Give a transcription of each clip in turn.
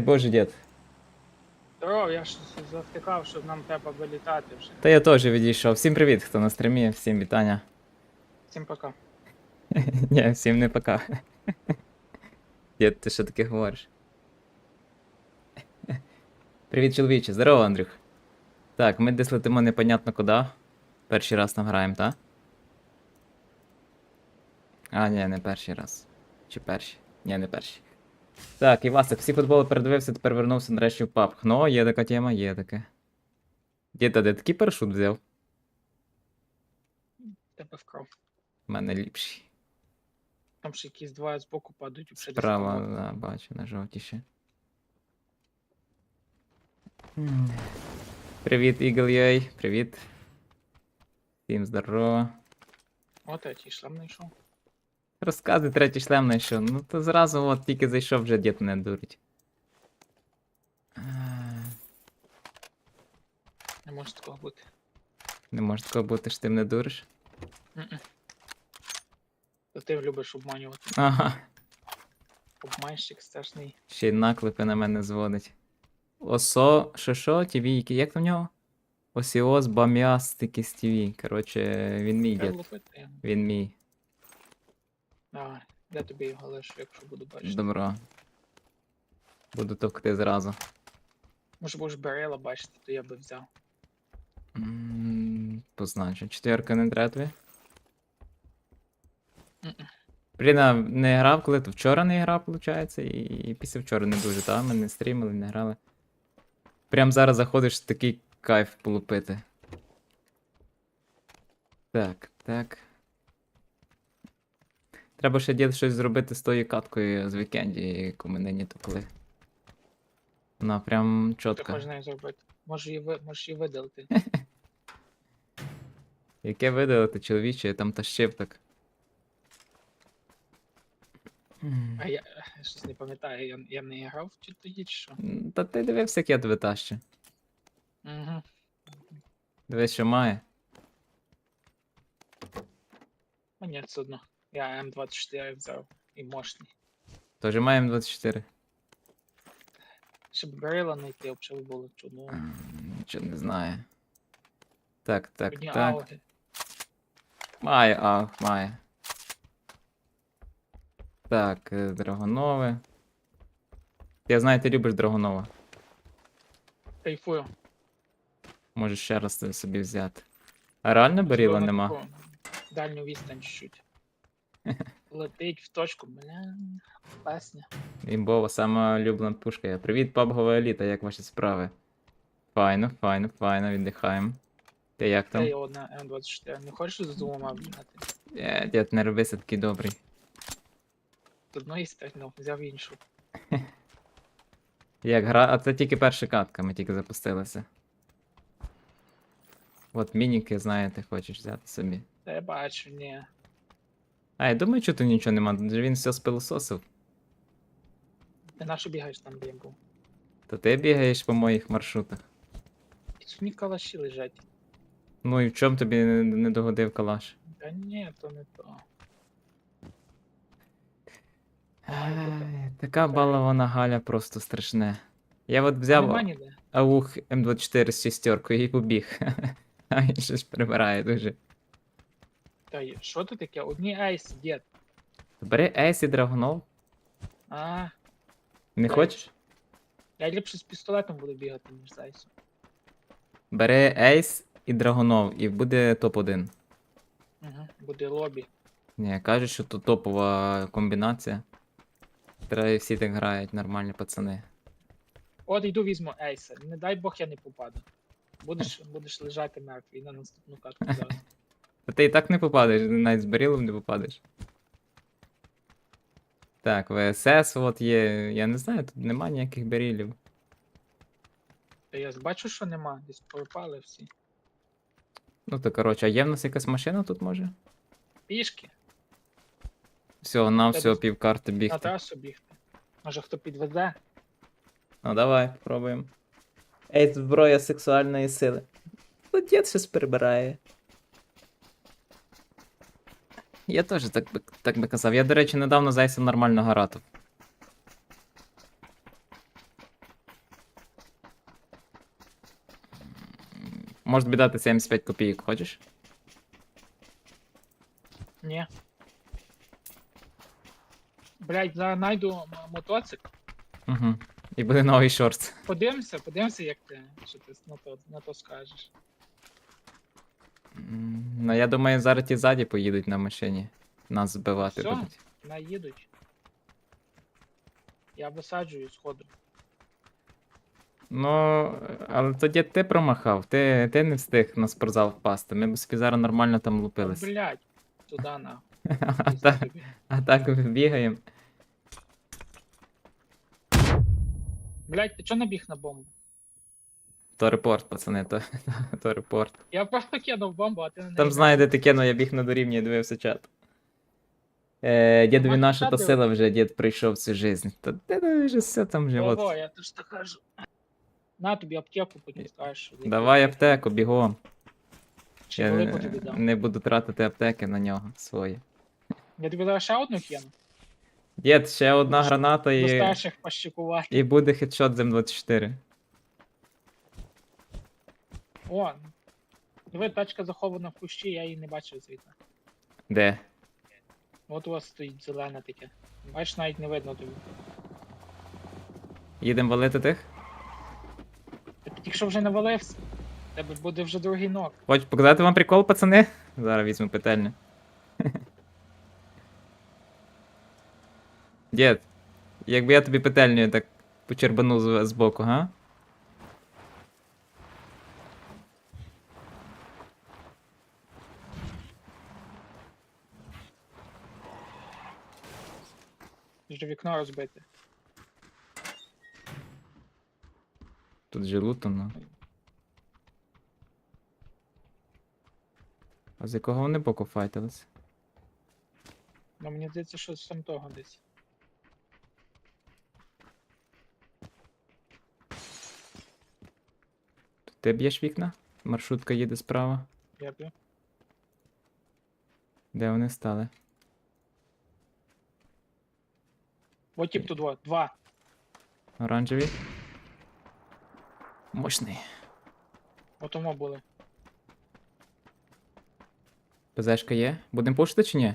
Дай Боже, дід. Здорово, я ж завтикав, що нам треба вилітати вже. Та я теж відійшов. Всім привіт, хто на стрімі, всім вітання. Всім пока. Ні, всім не пока. Дід, ти що таке говориш? Привіт, чоловіче. Здорово, Андрюх. Так, ми десь летимо непонятно куди. Перший раз там граємо, так? А, ні, не перший раз. Чи перший? Ні, не перший. Так, Івасик, всі футболи передивився, тепер вернувся нарешті в паб. Ну, є така тема, є таке. Дід, а де такий парашут взяв? Тебе вкрав. У мене ліпший. Там ще якісь два з боку падають. Справа, да, бачу, на жовтіше. М. Привіт, Eagle привіт. Всім здорово. От я ті шлем знайшов. Розказуй третій шлем знайшов. Ну то зразу от тільки зайшов, вже дід мене дурить. Не може такого бути. Не може такого бути, що ти мене дуриш. То ти любиш обманювати. Ага. Обманщик страшний. Ще й наклепи на мене зводить. Осо. Що що? Тіві, які- як там в нього? Осіос Баміастикіс ТВ. Коротше, він мій дід. Він мій. Давай, я тобі його лишу, якщо буду бачити. Добро. Буду товкти зразу. Може будеш Берела бачити, то я би взяв. М, Позначу. Четверка не треба тобі? Мгм. Блін, а не грав, коли то вчора не грав, виходить, і, і після вчора не дуже, та? Ми не стрімили, не грали. Прям зараз заходиш такий кайф полупити. Так, так. Треба ще дід щось зробити з тою каткою з вікенді, яку ми нині тукли. Вона прям чітка. хочеш з зробити? Можеш її, ви- можеш її видалити. Яке видалити, чоловіче, я там тащив так. А я е, щось не пам'ятаю, я, я не грав чи тоді, чи що? Та ти дивився, як я тебе тащу. Угу. Дивись, що має. А ні, все одно. Я М24 взяв і мощний. Тож маємо 24. Щоб Берила знайти, взагалі було чудово. Нічого не знаю. Так, так, Одні так. ауги. Має, ах, має. Так, е, драгонове. Я знаю, ти любиш драгонова. Кайфую. Можеш ще раз це собі взяти. А реально баріла нема? таку Дальню відстань чуть-чуть. Летить в точку, бля, песня. Імбова, сама улюблена пушка. Я. Привіт, пабгова еліта, як ваші справи? Файно, файно, файно, віддихаємо. Ти як Та там? й одна М24. Не хочеш з двома обігнати? Е, дід, не робися такий добрий. З одної стрельнув, взяв іншу. Як гра, а це тільки перша катка, ми тільки запустилися. От мініки, знаєте, хочеш взяти собі. Та я бачу, ні. А, я думаю, що тут нічого нема, він все спилососив. Ти на що бігаєш там, де я був? То ти бігаєш по моїх маршрутах. І тут калаші лежать. Ну і в чому тобі не, не догодив калаш? Та ні, то не то. Ай, така балована Галя просто страшне. Я от взяв аух М24 з шістеркою і побіг. А він ж прибирає дуже. Та й що тут таке? Одні айс, дід. Бери Ейс і Драгонов. А, Не Та хочеш? я ліпше з пістолетом буду бігати, ніж з айсом. Бери Ейс і Драгонов, і буде топ-1. Угу. Буде лобі. Ні, кажуть, що тут топова комбінація. Треба всі так грають, нормальні пацани. От йду візьму ейса. Не дай Бог я не попаду. Будеш, будеш лежати мертвий на наступну катку зараз. Та ти і так не попадеш, навіть з барілом не попадеш. Так, ВСС от є. Я не знаю, тут нема ніяких барілів. Та я бачу, що нема, десь пропали всі. Ну то коротше, а є в нас якась машина тут може? Пішки, Всього на Та всього десь півкарти на бігти. трасу бігти. Може хто підвезе? Ну давай, попробуємо. Ей, зброя сексуальної сили. Тут дід щось прибирає. Я теж так би, так би казав. Я, до речі, недавно зайсом нормально гаратив. Може тобі дати 75 копійок, хочеш? Ні. Блять, зараз знайду м- мотоцикл. Угу. І буде новий шорт. Подивимося, подивимося, як ти, що ти на то, на то скажеш. Ну, я думаю, зараз ті ззаді поїдуть на машині. Нас збивати Всьо? будуть. Наїдуть. Я висаджую сходу. Ну, але тоді ти промахав, ти, ти не встиг на спортзал впасти. Ми б собі зараз нормально там лупились. Блять, туди на. А так, а так бігаємо. Блять, ти чого набіг на бомбу? То репорт, пацани, то, то репорт. Я просто кинув бомбу, а ти на. Там знає, де ти кинув, я біг на дорівні і дивився чат. Е, дідові Мать наша то чату. сила вже дід прийшов цю жизнь. Та ти вже все там вже. Ого, От. я то ж так кажу. На тобі аптеку потім скажеш. Давай аптеку, бігом. Чи Я велику не, тобі дам? не буду тратити аптеки на нього свої. Я тобі зараз ще одну кину. Дід, ще одна граната До і, старших пощикувати. і буде хедшот з М24. О, диви, тачка захована в кущі, я її не бачив звідти. Де? От у вас стоїть зелене таке. Бачиш, навіть не видно тобі. Їдемо валити тих? Ти тільки що вже навалився. Тебе буде вже другий ног. Хоч показати вам прикол, пацани? Зараз візьму петельню. Дід, якби я тобі петельню так почербанув з- збоку, га? вже вікно розбите. Тут же лутано. Ну. А з якого вони боку файтились? Ну мені здається, що з сам того десь. Ти б'єш вікна? Маршрутка їде справа. Я б'ю. Де вони стали? От тип тут два. Два. Оранжеві. Мощний. От тому були. ПЗшка є. Будемо пушити чи ні?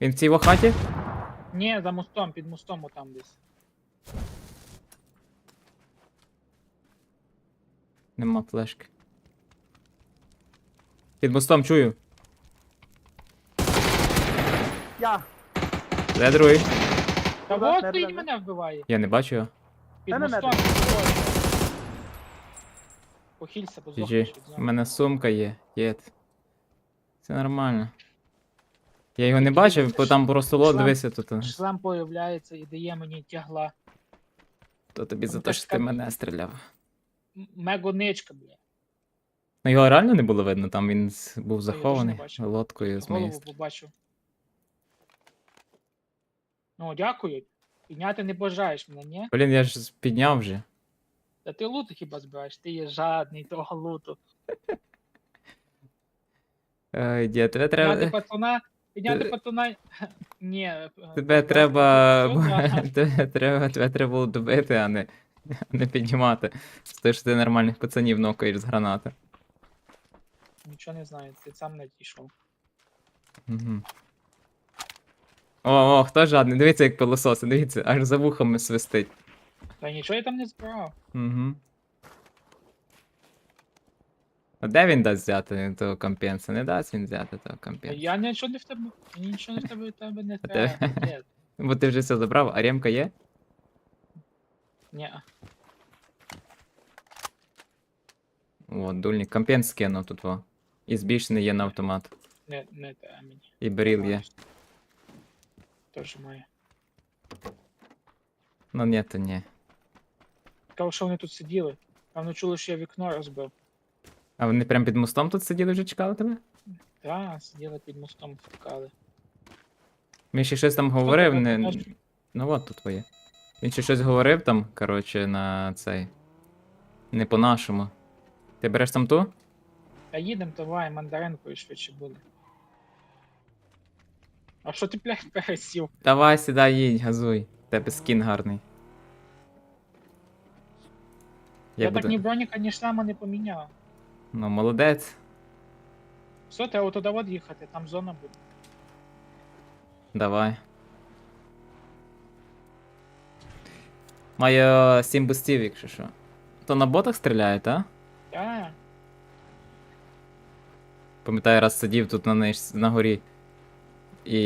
Він в цій хаті? Ні, за мостом, під мостом отам десь. Нема флешки. Під мостом чую. Я. Де другий? Та Да, от да, стоїть мене вбиває. Я не бачу його. Під Та не мостом. надо. Похилься, бо від У мене сумка є. Єд. Все нормально. Я його не бачив, бо там просто лот Шлем. дивися тут. Шлем появляється і дає мені тягла. То тобі за те, що ти мене стріляв. М- Мегоничка, бля. Ну його реально не було видно, там він з- був захований бачив. лодкою з моєї Голову сторони. побачив. Ну, дякую. Підняти не бажаєш мене, ні? Блін, я ж підняв вже. Та ти луту хіба збираєш? Ти є жадний того луту. Ой, дід, тебе Підняти треба. пацана, підняти Ти- пацана. Ні. е, Тебе так, треба. так, Тебе треба, тебе треба було добити, а не, не піднімати. Того, що ти нормальних пацанів нокаєш з гранати. Нічого не знаю, ти сам не дійшов. Угу. О, о, хто жадний? Дивіться, як пилососи, дивіться, аж за вухами свистить. Та нічого я там не збирав. Угу. А де він дасть взяти того компенса? Не дасть він взяти того компенса. Я нічого не в тебе. Нічого не в тебе в тебе не А треба. тебе- Ні. Бо ти вже все забрав, а ремка є? Ні. О, дульник. Компенс скинув тут во. І збільшений є на автомат. Не, не те мені. І беріл є. Теж має. Ну ні, то ні. Цікаво, що вони тут сиділи. Певно чули, що я вікно розбив. А вони прям під мостом тут сиділи вже чекали тебе? Та, сиділи під мостом, втікали. Він ще щось там говорив, не. Ну от тут твоє. Він ще щось говорив там, коротше, на цей. Не по-нашому. Ти береш там ту? Та їдем, давай, мандаринкою швидше буде. А що ти, блядь, пересів? Давай, сідай, їдь, газуй. Тебе скін гарний. Я, Я, так буду... ні броніка, ні шлема не поміняв. Ну, молодець. Все, треба туди от їхати, там зона буде. Давай. Маю 7 бустів, якщо що. То на ботах стріляють, а? Та, Пам'ятаю, раз сидів тут на ниж, на горі. І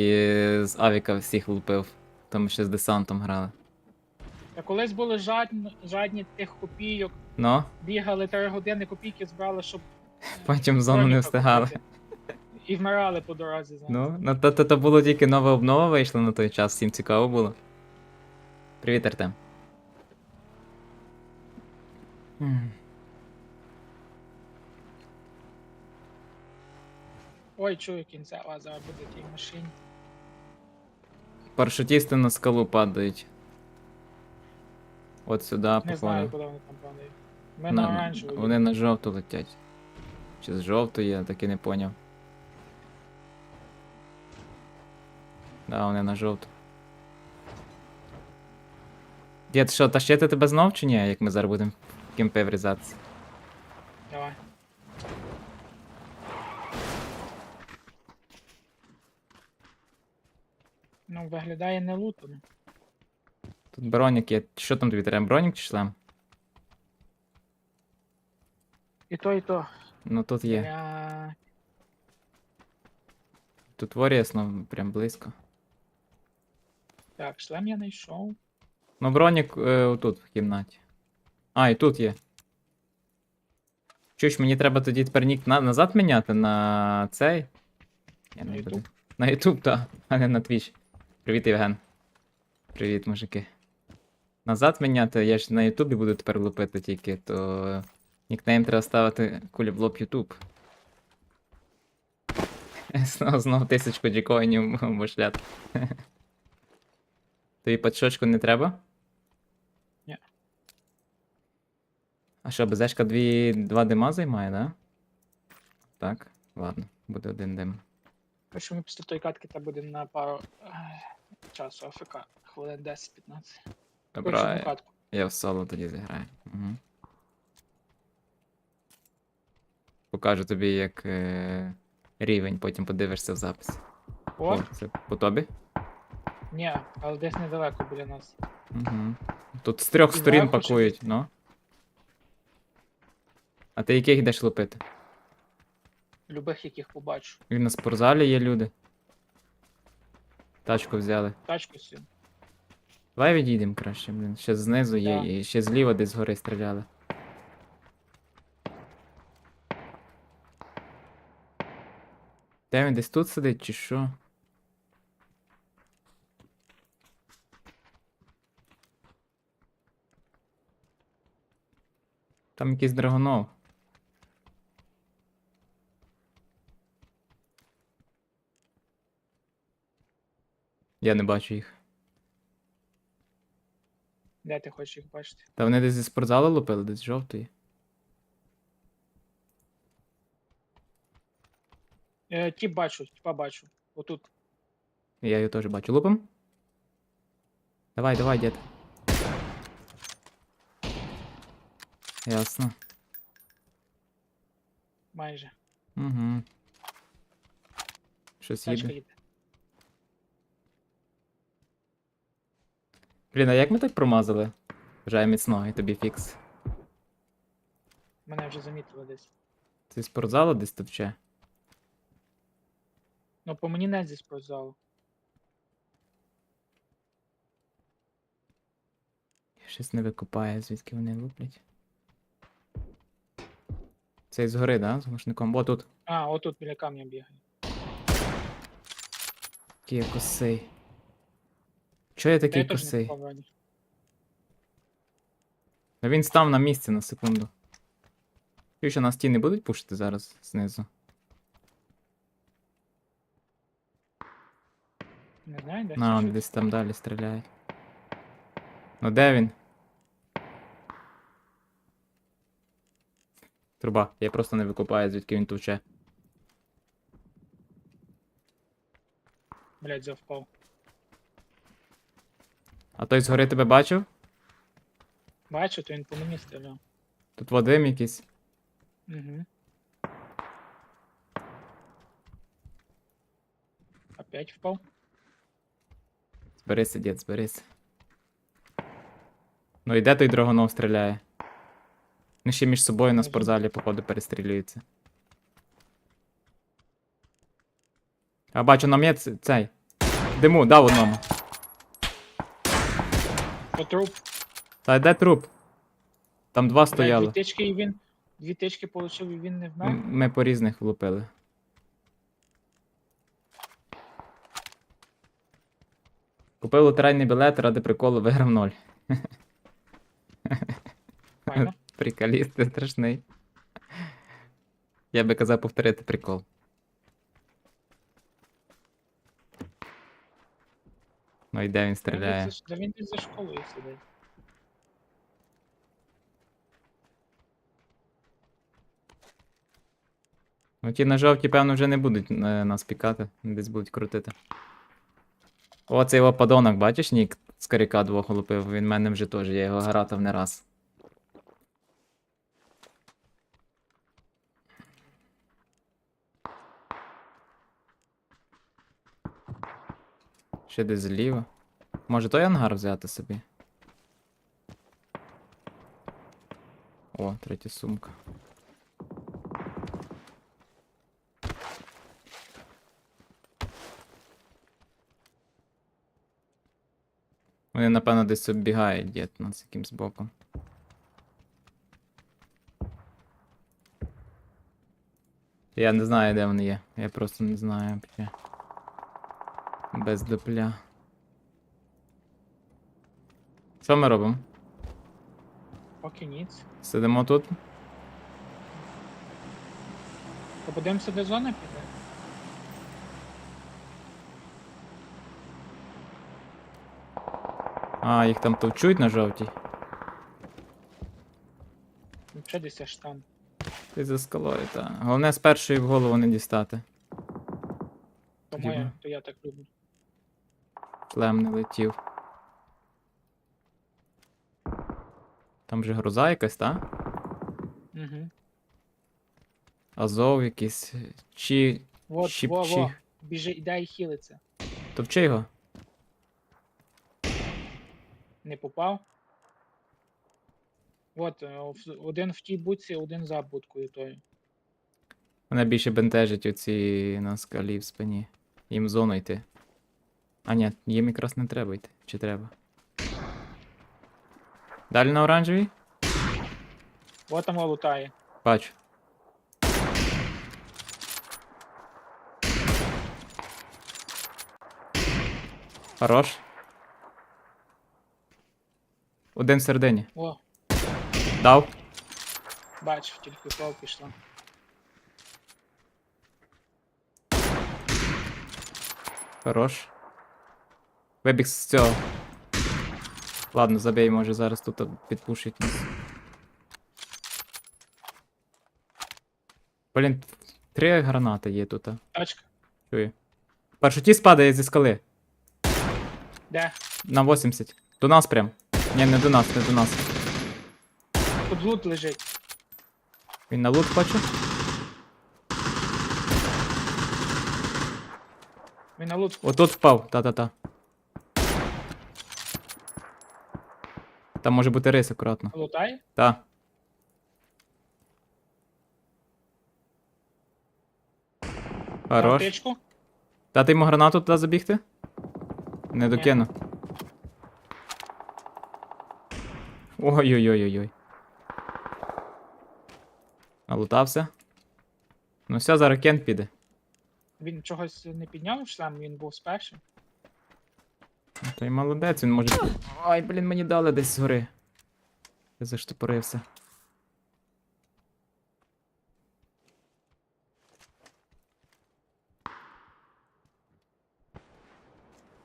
з авіка всіх лупив. Там ще з десантом грали. та колись були жадні, жадні тих копійок, Ну, бігали 3 години, копійки збирали, щоб потім зону не встигали. І вмирали по дорозі, знаєш. Ну, ну то, то, то було тільки нова обнова вийшла на той час, всім цікаво було. Привіт, Артем. М. Ой, чую кінцева, зараз буде тій машині. Парашутісти на скалу падають. От сюди, Не знаю, походу. куди вони там падають. Ми на, На, оранжеву. вони на жовту летять. Чи з жовтої, я так і не поняв. Да, вони на жовту. Дід, що, тащити тебе знов чи ні, як ми зараз будемо в кімпи врізатися? Давай. Ну, виглядає не лутано. Тут бронік є. Що там тобі треба? Бронік чи шлем? І то, і то. Ну тут є. Бля... Тут ворісно, прям близько. Так, шлем я знайшов. Ну, бронік е, отут, в кімнаті. А, і тут є. Чуєш, мені треба тоді тепер нік на, назад міняти на цей. Я На YouTube? На YouTube, так, а не на Twitch. Привіт, Євген. Привіт, мужики. Назад міняти, я ж на Ютубі буду тепер лупити тільки, то нікнейм треба ставити куліблоп YouTube. Знов, знов тисячку джекоїнів башляти. Тобі подшочку не треба? Ні. А що, безешка дві, два дима займає, да? Так, ладно, буде один дим. Якщо ми після тої катки та буде на пару часу АФК, хвилин 10-15. Добре, я- в соло тоді зіграю. Угу. Покажу тобі, як е, рівень, потім подивишся в запис. О, це по тобі? ні, але десь недалеко біля нас. Угу. Тут з трьох сторін пакують, ну. А ти яких йдеш лупити? Любих, яких побачу. Він на спортзалі є люди. Тачку взяли. Тачку сю. Давай відійдемо краще, блін. Ще знизу є, Да. і ще зліва десь згори стріляли. Де він десь тут сидить, чи що? Там якийсь драгонов. Я не бачу їх. Де ти хочеш їх бачити? Та вони десь зі спортзалу лупили, десь жовтої. Е, ті бачу, тіпа бачу. Отут. Я її теж бачу. Лупим? Давай, давай, дід. Ясно. Майже. Угу. Щось Тачка їде. їде. Блін, а як ми так промазали? Бажаю міцного і тобі фікс. Мене вже замітили десь. Ти спортзалу десь товче? Ну, по мені не зі спортзалу. Щось не викопає, звідки вони луплять. Цей згори, да? З глушником. Бо тут. А, отут біля камня бігає. Який я косий. Чого я такий косий? попав він став на місці на секунду. Що нас ті не будуть пушити зараз знизу? Не знаю, де На, он що. десь там далі стріляють. Ну де він? Труба, я просто не викупаю, звідки він товче. Блядь, завпав. А той згори тебе бачив? Бачу, то він по мені стріляв. Тут Вадим якийсь. Угу. Опять впав. Зберися, дід, зберися. Ну і де той драгонов стріляє? Вони ще між собою на спортзалі, походу, перестрілюються. А бачу, нам є ц- цей. Диму, дав одному. По труп. Та де труп? Там два стояли. Дві тички і він. Дві тички получив і він не вмер. М- Ми по різних влупили. Купив лотерейний білет, ради приколу виграв ноль. Файно. Приколіст, ти страшний. Я би казав повторити прикол. Ну і де він стріляє? Та він десь за школою сидить. Ну ті на жовті, певно, вже не будуть е, нас пікати, десь будуть крутити. О, цей його подонок, бачиш, Нік з каріка двох лупив, він в мене вже теж, я його гратав не раз. Ще десь зліва. Може той ангар взяти собі? О, третя сумка. Вони, напевно, десь оббігають дід нас якимсь боком. Я не знаю, де вони є. Я просто не знаю. Без дупля. Що ми робимо? Поки ніц. Сидимо тут? То подивимося, де зона піде. А, їх там товчуть на жовтій. Ще десь аж там. Ти за скалою, так. Головне з першої в голову не дістати. То моя, то я так люблю. Шлем не летів. Там же груза якась, так? Угу. Азов якийсь. Чи. Вот, Щіп- во, во. щі- Біжи, і хілиться. Товчи його. Не попав. От, е, один в тій будці, один за будкою тою. Мене більше бентежить оці на скалі в спині. Їм в зону йти. А ні, їм якраз не треба йти. Чи треба? Далі на оранжевій? От там лутає. Бачу. Хорош. Один середині. О, Дав. бачив, тільки кров пішла. Хорош. Вибіг з цього. Ладно, забей, може зараз тут підпушить нас. Блін, три гранати є тут. Тачка. Чую. Паршуті спадає зі скали. Де? На 80. До нас прям. Ні, не до нас, не до нас. Тут лут лежить. Він на лут хоче? Він на лут Отут впав, та-та-та. Там може бути рис акуратно. лутає. Та. Хорош. Дати йому гранату туди забігти? Не докину. Ой-ой-ой-ой-ой. Налутався. Ну все, зараз кент піде. Він чогось не підняв шлем, він був спершим. Ну, Той молодець, він може. Ай, блін, мені дали десь згори. Я заштопорився.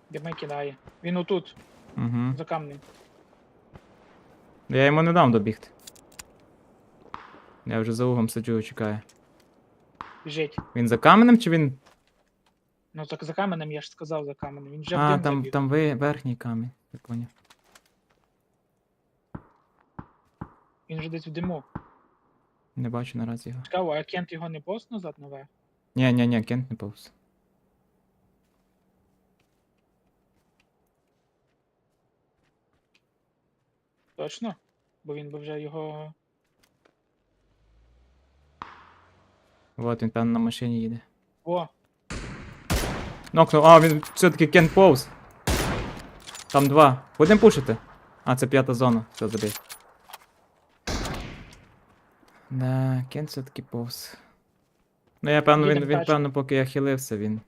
Дими кидає. Він отут, Угу. за камнем. Я йому не дам добігти. Я вже за угом сиджу і чекаю. Біжить. Він за каменем чи він. Ну так за каменем, я ж сказав за каменем. Він вже в А, там, забіг. там ви, верхній камінь. Я поняв. Він вже десь в диму. Не бачу наразі його. Цікаво, а Кент його не повз назад наверх? Ні, ні, ні, кент не повз. Точно? Бо він би вже його. Вот він, певно, на машині їде. О, Нокнув, а, він все-таки кент повз. Там два. Будемо пушити. А, це п'ята зона. Все, забій. Да, кент все-таки повз. Ну, я певно, він, він певно, поки я хилився, він.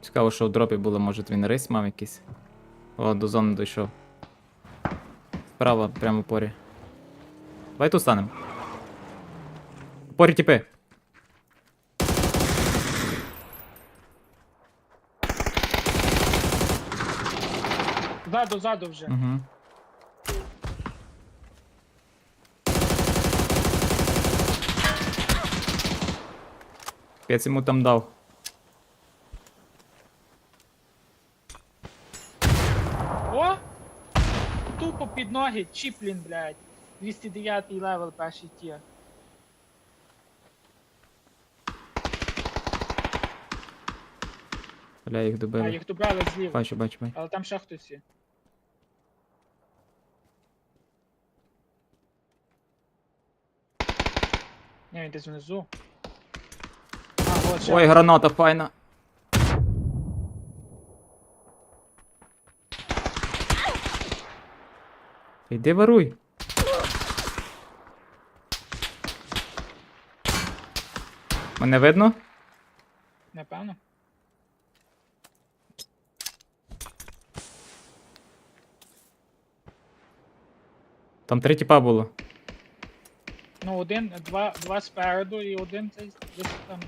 Цікаво, що в дропі було, може він рейс мав якийсь. О, до зони дійшов. Справа, прямо в порі. Давай тут станем. В Порі тіпи. ззаду, ззаду вже. Угу. П'ять йому там дав. Під ноги, чіплін, блядь. 209 левел перший тір. Бля, їх А добили. їх добрали зліва. Бачу, бачу, бачу. Але там ще хтось є. Ні, він десь внизу. А, от ще. Ой, граната файна. Іди воруй. Мене видно? Напевно. Там три тіпа було. Ну, один, два, два спереду і один цей десь там.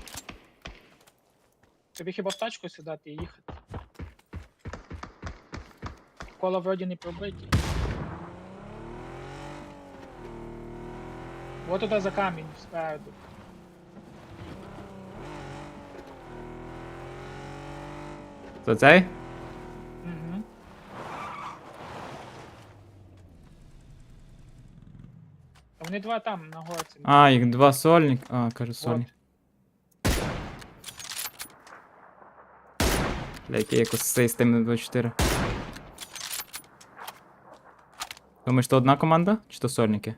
Тобі хіба в тачку сідати і їхати? Коло вроді не пробиті. Вот туди за камінь спереду. То цей? Угу. А вони два там на горці. А, їх два сольник. А, кажу сольник. Бля, який якось цей з тими 24. Думаєш, то одна команда? Чи то сольники?